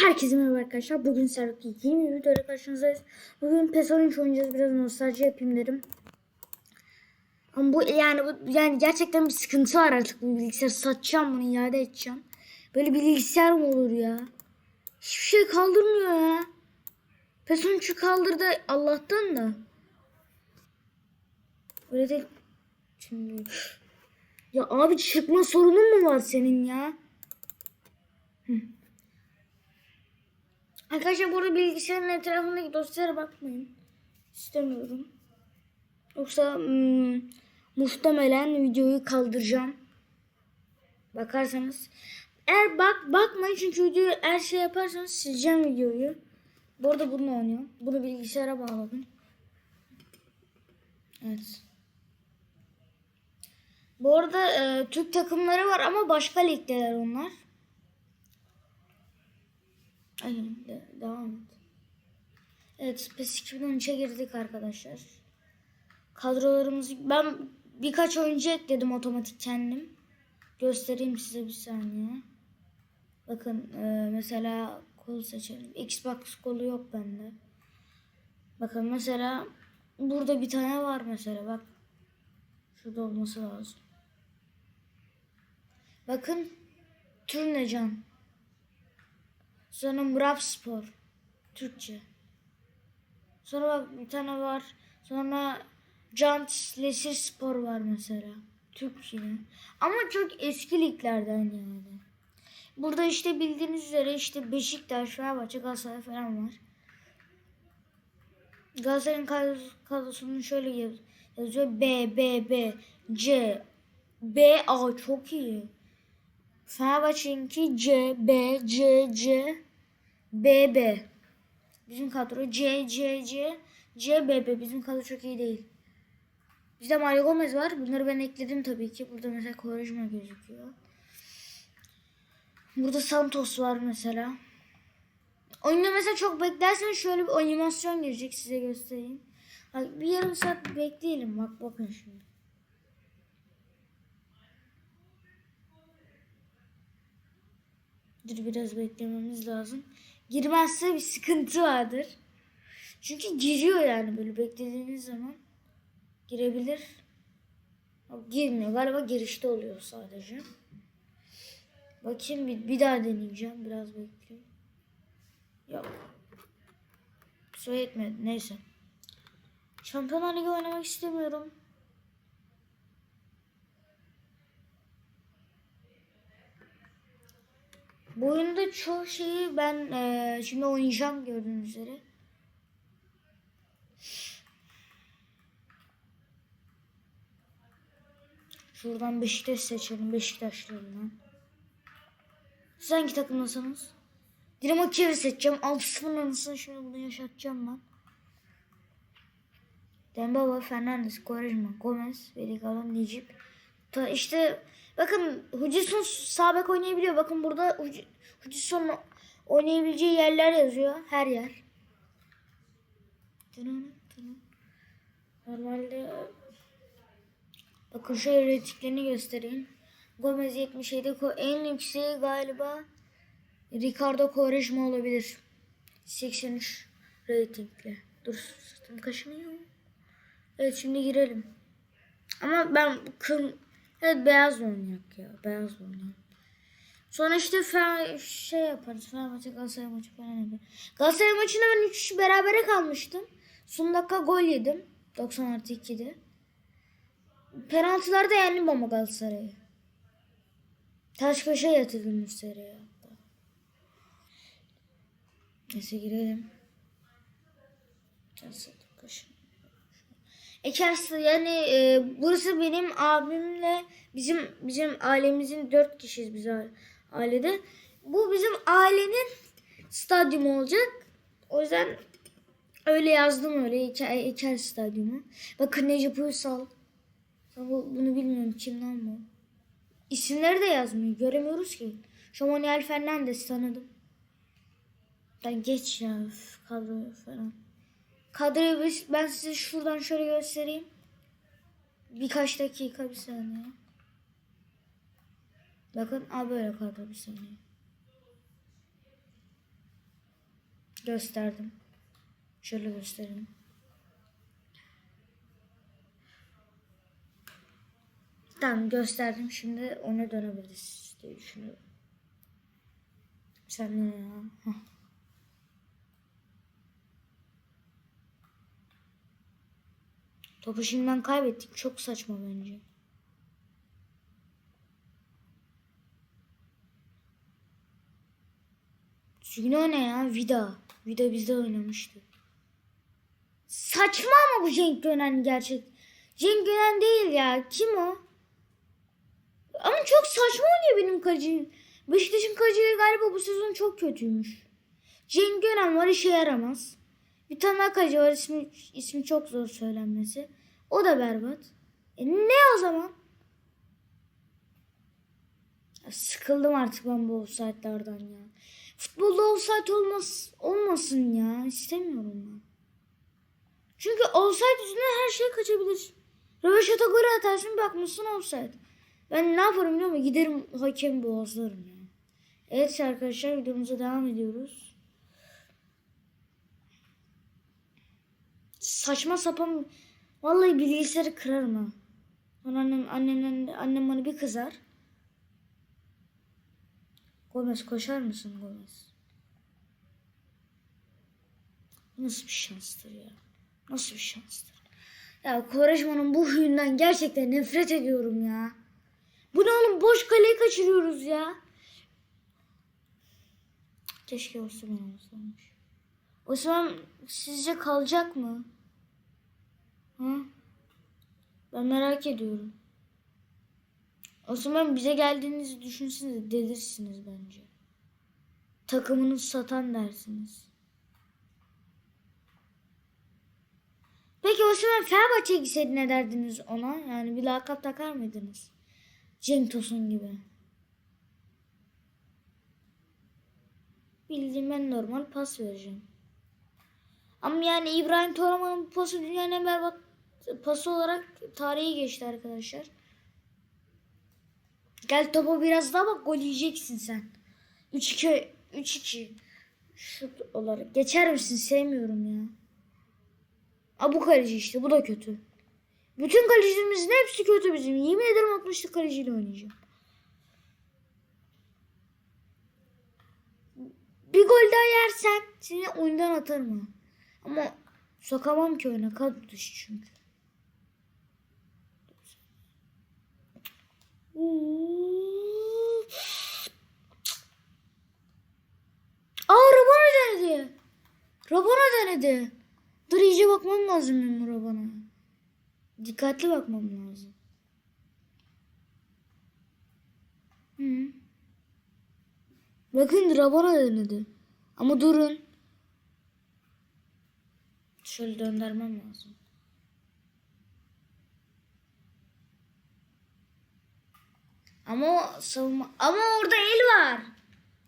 Herkese merhaba arkadaşlar. Bugün Servet'te yeni bir videoyla karşınızdayız. Bugün PES 13 oynayacağız. Biraz nostalji yapayım dedim. Ama bu yani bu yani gerçekten bir sıkıntı var artık bu bilgisayar. Satacağım bunu iade edeceğim. Böyle bir bilgisayar mı olur ya? Hiçbir şey kaldırmıyor ya. PES 13'ü kaldırdı Allah'tan da. Öyle değil. Şimdi... Ya abi çıkma sorunun mu var senin ya? Arkadaşlar burada bilgisayarın etrafındaki dosyalara bakmayın. İstemiyorum. Yoksa hmm, muhtemelen videoyu kaldıracağım. Bakarsanız. Eğer bak bakmayın çünkü videoyu her şey yaparsanız sileceğim videoyu. Bu arada bununla oynuyorum. Bunu bilgisayara bağladım. Evet. Bu arada e, Türk takımları var ama başka ligdeler onlar. Aynen de, devam et. Evet PES 2013'e girdik arkadaşlar. Kadrolarımızı ben birkaç oyuncu ekledim otomatik kendim. Göstereyim size bir saniye. Bakın e, mesela kol seçelim. Xbox kolu yok bende. Bakın mesela burada bir tane var mesela bak. Şurada olması lazım. Bakın Turnecan. Sonra Murat Spor. Türkçe. Sonra bak bir tane var. Sonra Jant Lesir Spor var mesela. Türk yine. Ama çok eski liglerden yani. Burada işte bildiğiniz üzere işte Beşiktaş, Fenerbahçe, Galatasaray falan var. Galatasaray'ın kadros- kadrosunun şöyle yaz- yazıyor. B, B, B, C, B, A çok iyi. Fenerbahçe'ninki C, B, C, C, B, B. Bizim kadro C, C, C, C, B, B. Bizim kadro çok iyi değil. Bizde Mario Gomez var. Bunları ben ekledim tabii ki. Burada mesela Quaresma gözüküyor. Burada Santos var mesela. Oyunda mesela çok beklerseniz şöyle bir animasyon gelecek size göstereyim. Bak bir yarım saat bekleyelim. Bak bakın şimdi. Dur biraz beklememiz lazım. Girmezse bir sıkıntı vardır. Çünkü giriyor yani böyle beklediğiniz zaman. Girebilir. Girmiyor. Galiba girişte oluyor sadece. Bakayım bir, bir daha deneyeceğim. Biraz bekleyeyim. Yok. Süre yetmedi. Neyse. Şampiyonlar Ligi oynamak istemiyorum. Bu oyunda çoğu şeyi ben eee, şimdi oynayacağım gördüğünüz üzere. Şuradan Beşiktaş seçelim Beşiktaşlarından. Siz hangi takımdasınız? Dinamo Kiev'i seçeceğim. 6-0 anısını şimdi bunu yaşatacağım ben. Dembaba, Fernandes, Quaresma, Gomez, Velikalo, Necip. Ta işte bakın Hudson sağ oynayabiliyor. Bakın burada Hudson oynayabileceği yerler yazıyor. Her yer. Normalde bakın şöyle retiklerini göstereyim. Gomez 77 ko- en yükseği galiba Ricardo Quaresma olabilir. 83 reytingli. Dur sırtım kaşınıyor. Evet şimdi girelim. Ama ben kır... Evet beyaz oynayak ya. Beyaz oynayak. Sonra işte şey yaparız. Fenerbahçe Galatasaray maçı falan yaparız. Galatasaray maçında ben 3 berabere kalmıştım. Son dakika gol yedim. 90 artı 2'de. Penaltılarda yendim ama Galatasaray'ı. Taş köşe yatırdım hatta. Neyse girelim. Taş kaşın. Ekersi yani e, burası benim abimle bizim bizim ailemizin dört kişiyiz biz aile- ailede. Bu bizim ailenin stadyumu olacak. O yüzden öyle yazdım öyle Eker, Eker stadyumu. Bakın Necip Uysal. Bunu bilmiyorum kimden bu. İsimleri de yazmıyor. Göremiyoruz ki. Şamoniel Fernandes tanıdım. Ben geç ya kadro falan. Kadroyu ben size şuradan şöyle göstereyim. Birkaç dakika bir saniye. Bakın a böyle kadro bir saniye. Gösterdim. Şöyle göstereyim. Tamam gösterdim. Şimdi ona dönebiliriz diye düşünüyorum. Sen ne ya? Hah. Topu şimdiden kaybettik. Çok saçma bence. Düzgün oyna ya. Vida. Vida bizde oynamıştı. Saçma ama bu Cenk Gönen gerçek. Cenk Gönen değil ya. Kim o? Ama çok saçma oynuyor benim kalecim. Beşiktaş'ın kalecileri galiba bu sezon çok kötüymüş. Cenk Gönen var işe yaramaz. Bir tane daha var ismi, ismi çok zor söylenmesi. O da berbat. E ne o zaman? Ya sıkıldım artık ben bu offside'lardan ya. Futbolda offside olmaz, olmasın ya. İstemiyorum ben. Çünkü offside yüzünden her şey kaçabilir. Röveşata golü atarsın bakmışsın offside. Ben ne yaparım biliyor musun? Giderim hakem boğazlarım ya. Evet arkadaşlar videomuza devam ediyoruz. Saçma sapan vallahi bilgisayarı kırarım ha. Sonra annem, annemden, annem bana bir kızar. Gomez koşar mısın Gomez? Nasıl bir şanstır ya? Nasıl bir şanstır? Ya Koreşman'ın bu huyundan gerçekten nefret ediyorum ya. Bu ne oğlum boş kaleyi kaçırıyoruz ya. Keşke Osman olsaymış. Osman sizce kalacak mı? Ha? Ben merak ediyorum. Osman bize geldiğinizi düşünsenize delirsiniz bence. Takımını satan dersiniz. Peki Osman Fenerbahçe'ye gitseydi ne derdiniz ona? Yani bir lakap takar mıydınız? Cenk Tosun gibi. Bildiğim ben normal pas vereceğim. Ama yani İbrahim Toraman'ın pası dünyanın en berbat pası olarak tarihi geçti arkadaşlar. Gel topa biraz daha bak gol yiyeceksin sen. 3-2 3-2 şut olarak. Geçer misin? Sevmiyorum ya. Aa bu kaleci işte. Bu da kötü. Bütün kalecilerimizin hepsi kötü bizim. Yemin ederim 60'lık kaleciyle oynayacağım. Bir gol daha yersen seni oyundan atarım. Ama sokamam ki oyuna. Kadro dışı çünkü. Aa Rabona denedi. Rabona denedi. Dur iyice bakmam lazım benim Rabona. Dikkatli bakmam lazım. Hı. Bakın Rabona denedi. Ama durun. Şöyle döndürmem lazım. Ama savunma... Ama orada el var.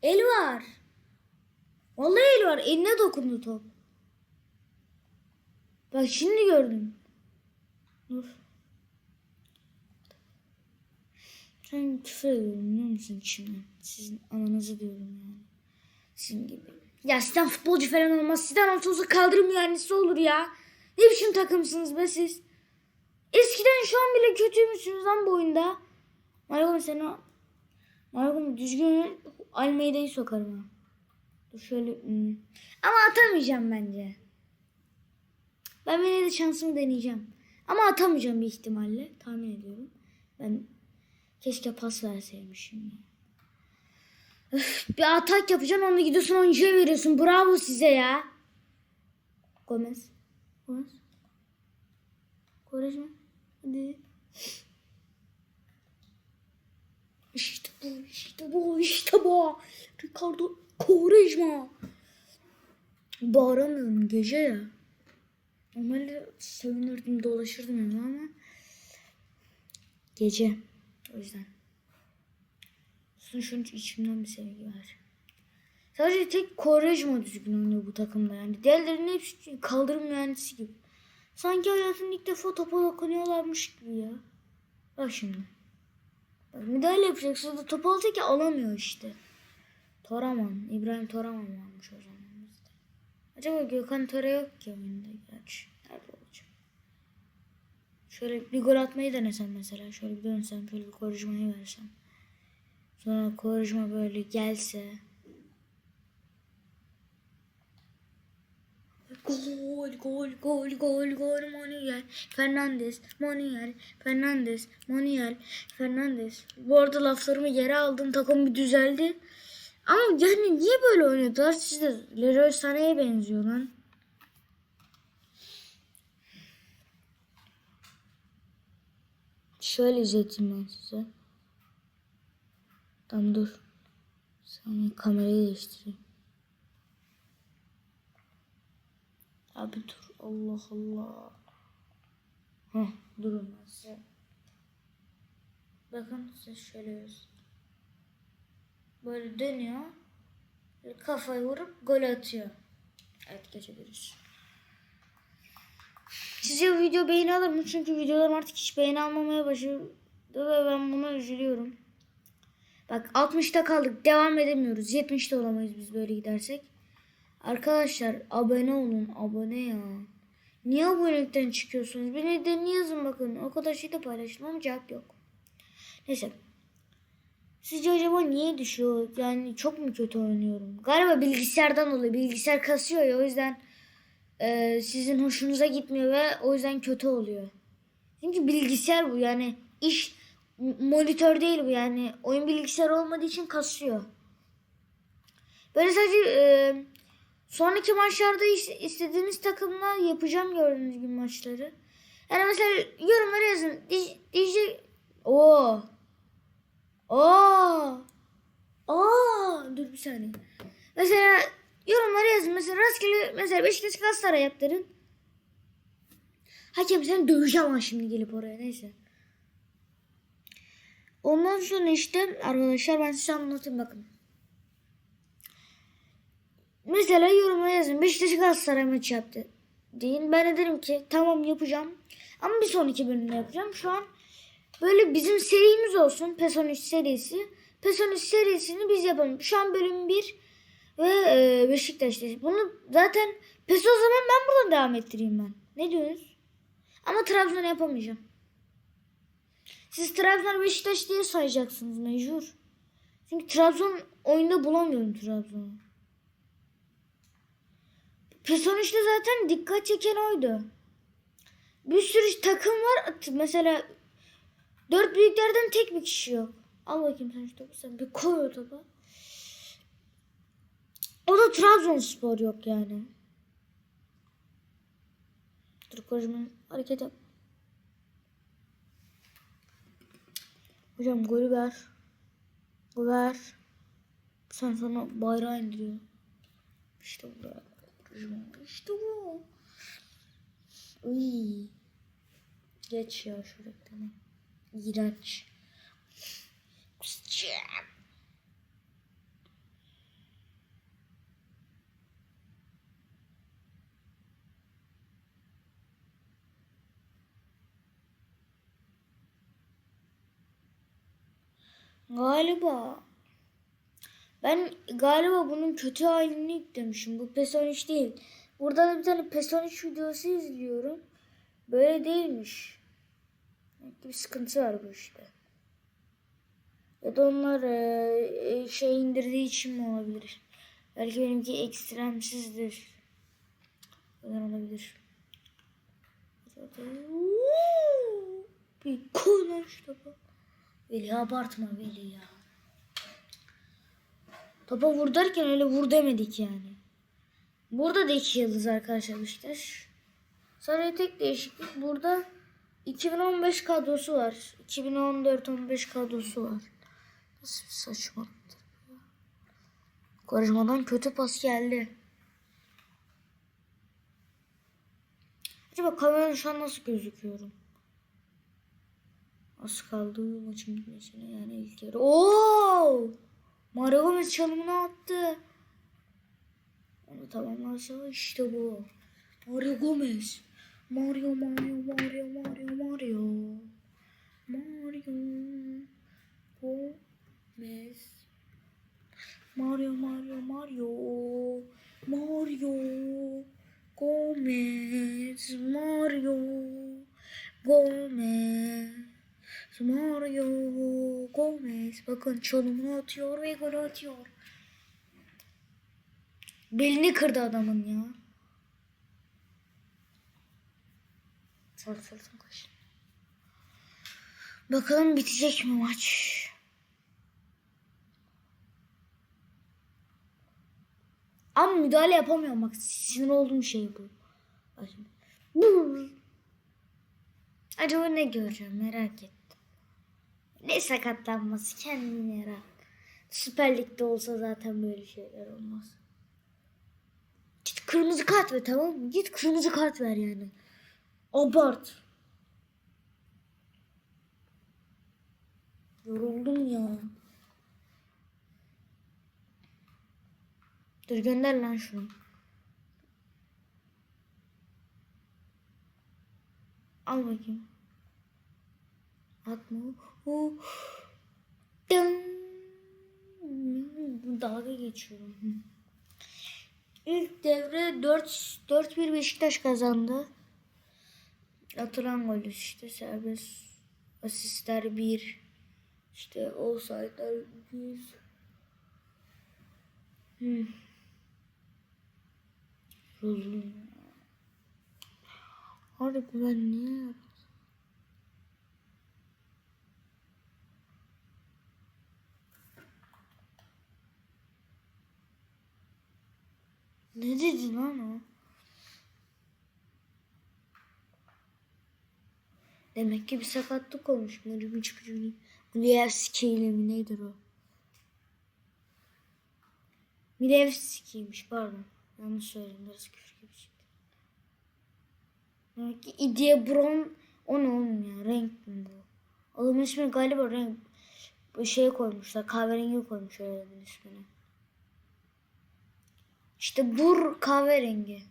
El var. Vallahi el var. Eline dokundu top. Bak şimdi gördüm. Dur. Sen küfür ediyorum biliyor musun içimden? Sizin ananızı diyorum yani. Sizin gibi. Ya sizden futbolcu falan olmaz. Sizden altınızı kaldırım mühendisi olur ya. Ne biçim takımsınız be siz? Eskiden şu an bile kötüymüşsünüz lan bu oyunda. Margom seni Margom düzgün Almeida'yı sokarım ha. Dur şöyle. hmm. Ama atamayacağım bence. Ben yine de şansımı deneyeceğim. Ama atamayacağım bir ihtimalle. Tahmin ediyorum. Ben keşke pas verseymişim. Öf, bir atak yapacaksın onu gidiyorsun oyuncuya veriyorsun. Bravo size ya. Gomez. Gomez. Quaresma. Hadi. İşte bu, işte bu. Ricardo Quaresma. Bağıramıyorum gece ya. Normalde sevinirdim, dolaşırdım evde ama gece. O yüzden. Son şunun içimden bir sevgi var. Sadece tek Quaresma düzgün oynuyor bu takımda yani. Diğerlerinin hepsi kaldırım mühendisi gibi. Sanki hayatında ilk defa topa dokunuyorlarmış gibi ya. Bak şimdi. Müdahale yapacaksın da top alacak ki alamıyor işte. Toraman. İbrahim Toraman varmış o zaman bizde. Acaba Gökhan Töre yok ki oyunda gerçi. Nerede olacak? Şöyle bir gol atmayı denesem mesela. Şöyle bir dönsem. Şöyle bir korujmayı versem. Sonra korujma böyle gelse. Gol, gol, gol, gol, gol, Manuel, Fernandes, Manuel, Fernandes, Manuel, Fernandes. Bu arada laflarımı geri aldım, takım bir düzeldi. Ama yani niye böyle oynuyorlar? Siz de Leroy Sané'ye benziyor lan. Şöyle izleteyim ben size. Tamam dur. Sana kamerayı değiştireyim. Abi dur. Allah Allah. Heh, durun ben. Bakın size şöyle göstereyim. Böyle dönüyor. Kafayı vurup gol atıyor. Evet geçebiliriz. Sizce video beğeni alır mı? Çünkü videolarım artık hiç beğeni almamaya başladı ve ben buna üzülüyorum. Bak 60'ta kaldık. Devam edemiyoruz. 70'te olamayız biz böyle gidersek. Arkadaşlar abone olun. Abone ya. Niye abonelikten çıkıyorsunuz? Bir nedenini yazın bakın. O kadar şey de paylaştım ama cevap yok. Neyse. Sizce acaba niye düşüyor? Yani çok mu kötü oynuyorum? Galiba bilgisayardan dolayı. Bilgisayar kasıyor ya o yüzden e, sizin hoşunuza gitmiyor ve o yüzden kötü oluyor. Çünkü bilgisayar bu yani iş monitör değil bu yani oyun bilgisayar olmadığı için kasıyor. Böyle sadece e, sonraki maçlarda is- istediğiniz takımla yapacağım gördüğünüz gibi maçları. Yani mesela yorumlara yazın. Di- Diyecek o Aa! Aa! Dur bir saniye. Mesela yorumlara yazın. Mesela rastgele mesela Beşiktaş Galatasaray yaptırın. Hakem sen döveceğim ama şimdi gelip oraya neyse. Ondan sonra işte arkadaşlar ben size anlatayım bakın. Mesela yoruma yazın. Beşiktaş Galatasaray maçı yaptı. Deyin. Ben de derim ki tamam yapacağım. Ama bir sonraki bölümde yapacağım. Şu an böyle bizim serimiz olsun. PES 13 serisi. PES 13 serisini biz yapalım. Şu an bölüm 1 ve e, Beşiktaş'tayız. Bunu zaten PES o zaman ben buradan devam ettireyim ben. Ne diyorsunuz? Ama Trabzon'u yapamayacağım. Siz Trabzon Beşiktaş diye sayacaksınız mecbur. Çünkü Trabzon oyunda bulamıyorum Trabzon'u. PES 13'te zaten dikkat çeken oydu. Bir sürü takım var. Mesela dört büyüklerden tek bir kişi yok. Al bakayım sen şu topu sen bir koy o topa. O da Trabzonspor yok yani. Dur kocaman hareket yap. Hocam golü ver. Ver. Sen sonra bayrağı indiriyor. İşte bu Kocaman. İşte bu. Uy. Geç ya şu reklamı. İğrenç. Kusacağım. Galiba. Ben galiba bunun kötü halini yüklemişim. Bu PES 13 değil. Burada da bir tane PES 13 videosu izliyorum. Böyle değilmiş. Bir sıkıntı var bu işte. Ya da onlar e, e, şey indirdiği için mi olabilir? Belki benimki ekstremsizdir. Neden olabilir? Bir şu topu. Veli abartma Veli ya. Topa vur derken öyle vur demedik yani. Burada da iki yıldız arkadaşlar Beşiktaş. Sadece tek değişiklik burada 2015 kadrosu var. 2014-15 kadrosu var. Nasıl bir saçmalıktır. Karışmadan kötü pas geldi. Acaba kameranın şu an nasıl gözüküyorum? Az kaldı maçın bitmesine yani ilk yarı. Oo! Mario Gomez çalımını attı. Onu tamamlarsa işte bu. Mario Gomez. Mario Mario Mario Mario Mario. Mario Gomez. Mario Mario Mario. Mario Gomez Mario Gomez Mario Gomez bakın çalımını atıyor ve gol atıyor. Belini kırdı adamın ya. Sal sal sal koş. Bakalım bitecek mi maç? Ama müdahale yapamıyorum bak sinir olduğum şey bu. Acaba ne göreceğim merak ettim. Ne sakatlanması kendini merak. Süper Lig'de olsa zaten böyle şeyler olmaz. Git kırmızı kart ver tamam mı? Git kırmızı kart ver yani. Abart. Yoruldum ya. Dur gönder lan şunu. Al bakayım. Atma. Dın. Bu dalga geçiyorum. İlk devre 4 4-1 Beşiktaş kazandı. Atılan gol işte serbest asistler 1 işte offside'lar 100 Hmm. Yoruldum. Harbi ben niye? Ne dedi lan o? Demek ki bir sakatlık olmuş. Mırmıç Mulevski ile mi nedir o? Milevski'ymiş pardon. Yanlış söyledim. Biraz küfür gibi çıktı. Demek ki İdiye Brown o ne ya? Renk mi bu? Adamın ismi galiba renk. Bu şey koymuşlar. Kahverengi koymuşlar adamın ismini. İşte bur kahverengi.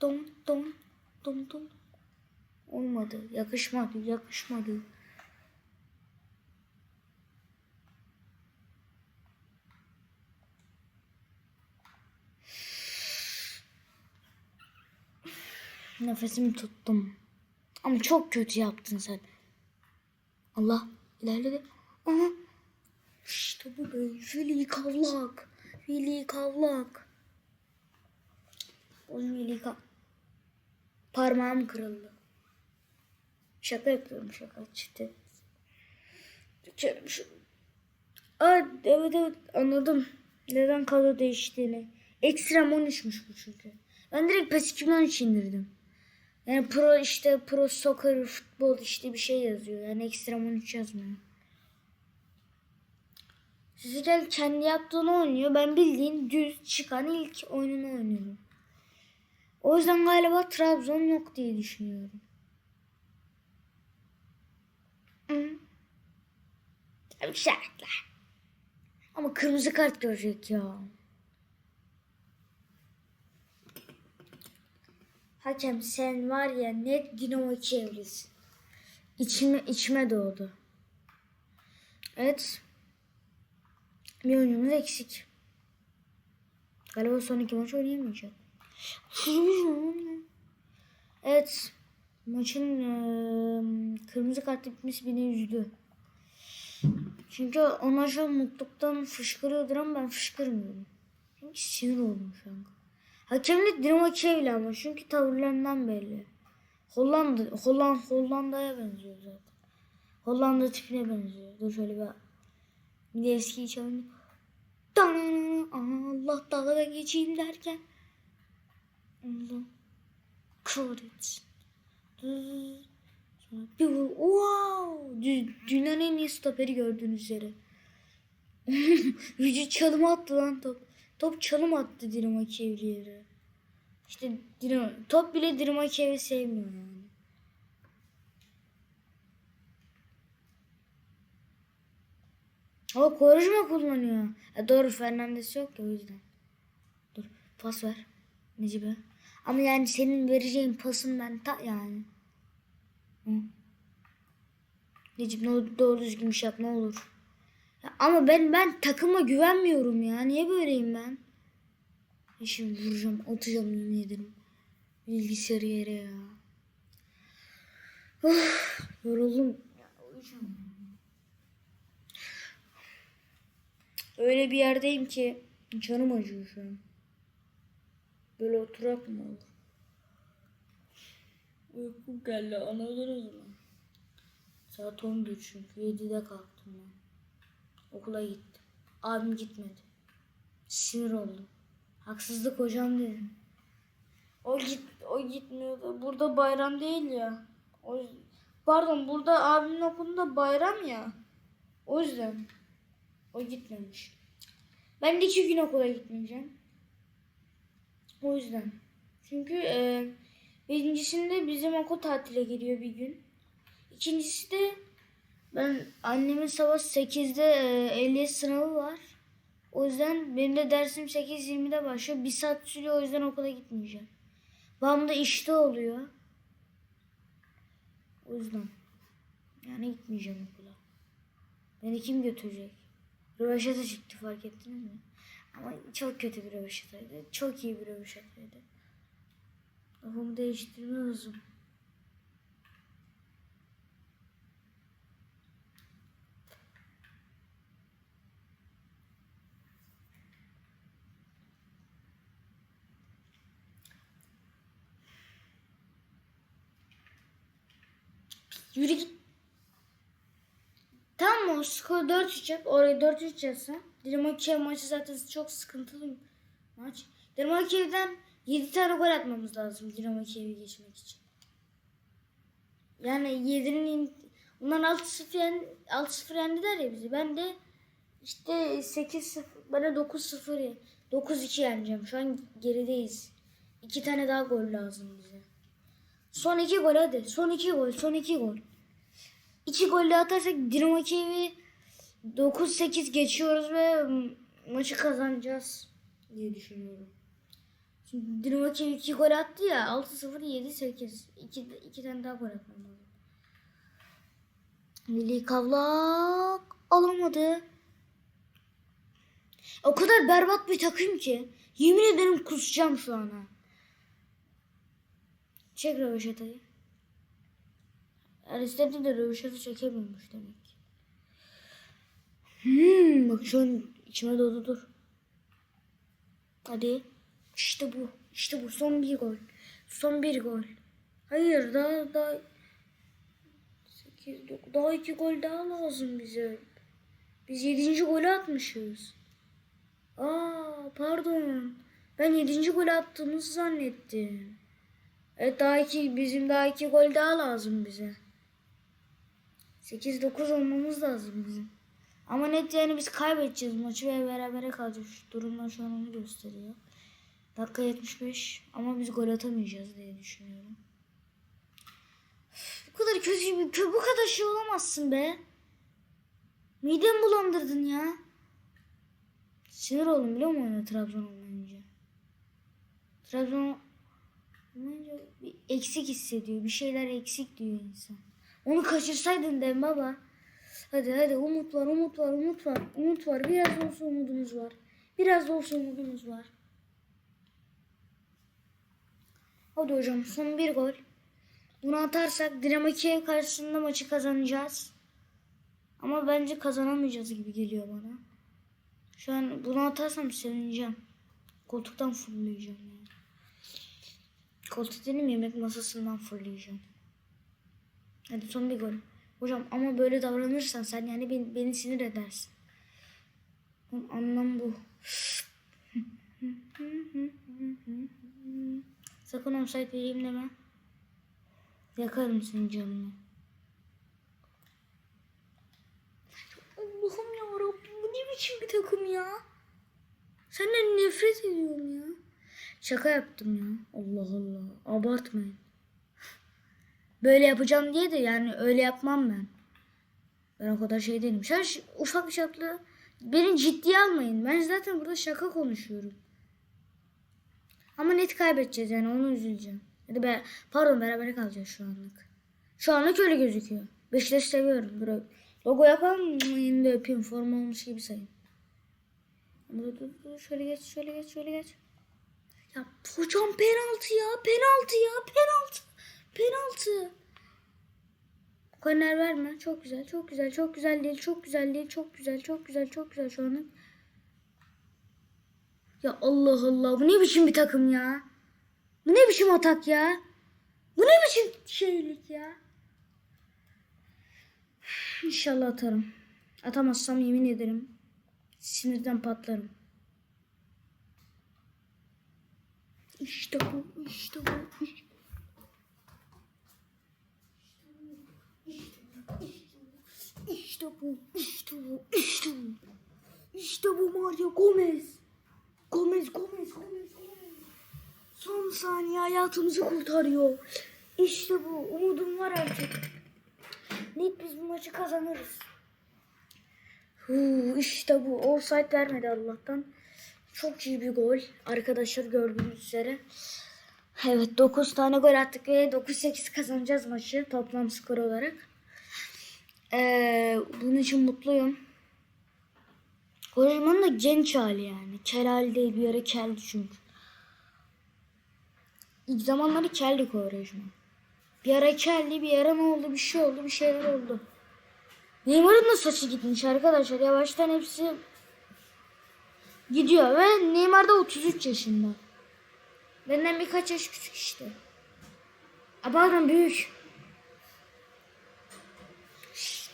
Dom dom dom dom. Olmadı. Yakışmadı. Yakışmadı. Nefesimi tuttum. Ama çok kötü yaptın sen. Allah ilerledi. Aha. İşte bu be. Veli kavlak. Veli kavlak. Oğlum veli kavlak. Parmağım kırıldı. Şaka yapıyorum şaka. Dökerim şunu. Aa, evet evet anladım. Neden kadro değiştiğini. Ekstrem 13'müş bu çünkü. Ben direkt PES 2013 indirdim. Yani pro işte pro soccer futbol işte bir şey yazıyor. Yani ekstrem 13 yazmıyor. Sizler kendi yaptığını oynuyor. Ben bildiğin düz çıkan ilk oyununu oynuyorum. O yüzden galiba Trabzon yok diye düşünüyorum. Şartlar. Ama kırmızı kart görecek ya. Hakem sen var ya net Dinamo çevresin. İçime, içime doğdu. Evet. Bir oyuncumuz eksik. Galiba son iki maç oynayamayacak. Evet. Maçın e, kırmızı kart bitmesi beni üzdü. Çünkü onlar şu an mutluluktan fışkırıyordur ama ben fışkırmıyorum. Çünkü sinir oldum şu an. Hakemlik Dinamo Kiev'li ama çünkü tavırlarından belli. Hollanda, Holland, Hollanda'ya benziyor zaten. Hollanda tipine benziyor. Dur şöyle bir Milevski'yi çalın. Allah dalga geçeyim derken. Allah kahretsin. Bir vur. Wow! Dü- Dünyanın en iyi stoperi gördüğünüz üzere. Vücut çalım attı lan top. Top çalım attı Dinamo Kiev'li. İşte Dinamo, top bile Dinamo Kiev'i sevmiyor yani. O Korucuma kullanıyor. E doğru Fernandes yok ya o yüzden. Dur pas ver. Necip'e. Ama yani senin vereceğin pasın ben ta yani. Hı. Necip ne olur, doğru düzgün bir şey yap ne olur. Ya ama ben ben takıma güvenmiyorum ya. Niye böyleyim ben? Ya Şimdi vuracağım, atacağım yemin ederim. Bilgisayarı yere ya. Of, yoruldum. Ya, uyuyacağım. Öyle bir yerdeyim ki canım acıyor şu an. Böyle oturak mı olur? Uykum geldi anladınız mı? Saat 11 çünkü 7'de kalktım ben. Okula gittim. Abim gitmedi. Sinir oldum. Haksızlık hocam dedim. O git o gitmiyordu. Burada bayram değil ya. O pardon burada abimin okulunda bayram ya. O yüzden o gitmemiş. Ben de iki gün okula gitmeyeceğim. O yüzden. Çünkü e, birincisinde bizim okul tatile giriyor bir gün. İkincisi de ben annemin sabah 8'de e, ehliyet sınavı var. O yüzden benim de dersim 8.20'de başlıyor. Bir saat sürüyor o yüzden okula gitmeyeceğim. Babam da işte oluyor. O yüzden. Yani gitmeyeceğim okula. Beni kim götürecek? Röveşata çıktı fark ettiniz mi? Ama çok kötü bir röveşataydı. Çok iyi bir röveşataydı. Kafamı değiştirme lazım. Yürü git. O skor 4-3 yap. Oraya 4-3 yazsa. Dinamo Kiev maçı zaten çok sıkıntılı bir maç. Dinamo Kiev'den 7 tane gol atmamız lazım Dinamo Kiev'i geçmek için. Yani 7'nin bunlar 6-0 yendi, 6-0 yendiler ya bizi. Ben de işte 8-0 bana 9-0 9-2 yeneceğim. Şu an gerideyiz. 2 tane daha gol lazım bize. Son 2 gol hadi. Son 2 gol. Son 2 gol. 2 golle atarsak Dinamo Kiev'i 9-8 geçiyoruz ve maçı kazanacağız diye düşünüyorum. Şimdi Dinamo Kiev 2 gol attı ya 6-0 7-8. 2, 2 tane daha gol atmam lazım. Milli Kavlak alamadı. O kadar berbat bir takım ki. Yemin ederim kusacağım şu an ha. Çek röveşatayı. Her istediği de röveşatı çekemiyormuş demek. Hmm, bak şu an içime doğdu dur. Hadi. İşte bu. İşte bu. Son bir gol. Son bir gol. Hayır daha daha 8 9 daha iki gol daha lazım bize. Biz yedinci golü atmışız. Aa pardon. Ben yedinci golü attığımızı zannettim. Evet daha iki bizim daha iki gol daha lazım bize. 8-9 olmamız lazım bizim. Ama net yani biz kaybedeceğiz maçı ve berabere kalacağız. Şu durumlar şu an onu gösteriyor. Dakika 75 ama biz gol atamayacağız diye düşünüyorum. Bu kadar kötü bir bu kadar şey olamazsın be. Midemi bulandırdın ya. Sinir oldum biliyor musun oyuna Trabzon olmayınca. Trabzon olmayınca bir eksik hissediyor. Bir şeyler eksik diyor insan. Onu kaçırsaydın de baba. Hadi hadi umut var umut var umut var. Umut var biraz da olsa umudumuz var. Biraz da olsa umudumuz var. Hadi hocam son bir gol. Bunu atarsak Dinamo karşısında maçı kazanacağız. Ama bence kazanamayacağız gibi geliyor bana. Şu an bunu atarsam sevineceğim. Koltuktan fırlayacağım yani. Koltuk dedim yemek masasından fırlayacağım. Hadi son bir gol. Hocam ama böyle davranırsan sen yani beni, beni sinir edersin. Anlam bu. Sakın offside vereyim deme. Yakarım senin canını. Allah'ım ya bu ne biçim bir takım ya? Senden nefret ediyorum ya. Şaka yaptım ya. Allah Allah. Abartmayın. Böyle yapacağım diye de yani öyle yapmam ben. Ben o kadar şey değilim. Sen ufak çaplı beni ciddiye almayın. Ben zaten burada şaka konuşuyorum. Ama net kaybedeceğiz yani onu üzüleceğim. Ya da be, pardon beraber kalacağız şu anlık. Şu anlık öyle gözüküyor. Beşiktaş'ı seviyorum. Dur, Logo yapalım. Yine de öpeyim. Forma olmuş gibi sayın. Dur, dur, dur. Şöyle geç, şöyle geç, şöyle geç. Ya hocam penaltı ya, penaltı ya, penaltı. Penaltı. Korner verme. Çok güzel, çok güzel, çok güzel değil, çok güzel değil, çok güzel, çok güzel, çok güzel şu an. Ya Allah Allah, bu ne biçim bir takım ya? Bu ne biçim atak ya? Bu ne biçim şeylik ya? İnşallah atarım. Atamazsam yemin ederim sinirden patlarım. İşte bu, işte bu, işte İşte bu, işte bu, işte bu. İşte bu Mario Gomez. Gomez, Gomez, Gomez, Gomez. Son saniye hayatımızı kurtarıyor. İşte bu, umudum var artık. Net biz bu maçı kazanırız. Huu, işte bu. Offside vermedi Allah'tan. Çok iyi bir gol. Arkadaşlar gördüğünüz üzere. Evet 9 tane gol attık ve 9-8 kazanacağız maçı toplam skor olarak. Ee, bunun için mutluyum. Kocaman da genç hali yani. Kel hali değil bir ara keldi çünkü. İlk zamanları keldi Kocaman. Bir ara keldi bir ara ne oldu bir şey oldu bir şeyler oldu. Neymar'ın da saçı gitmiş arkadaşlar. Yavaştan hepsi gidiyor ve Neymar da 33 yaşında. Benden birkaç yaş küçük işte. Pardon büyük.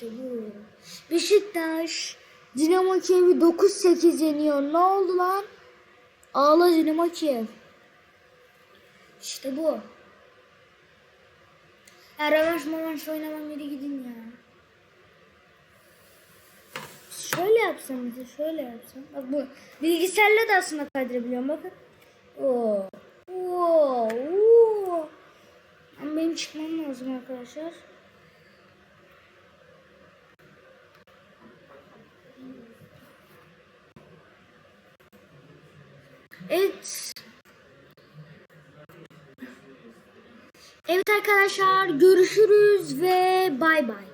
İşte bu. Beşiktaş Dinamo Kiev'i 9-8 yeniyor. Ne oldu lan? Ağla Dinamo Kiev. İşte bu. Ya rövanş mavanş oynamam yeri gidin ya. Şöyle yapsam mesela şöyle yapsam. Bak bu bilgisayarla da aslında kaydırabiliyorum bakın. Oo. Oo. Oo. Ama benim çıkmam lazım arkadaşlar. Evet. Evet arkadaşlar görüşürüz ve bay bay.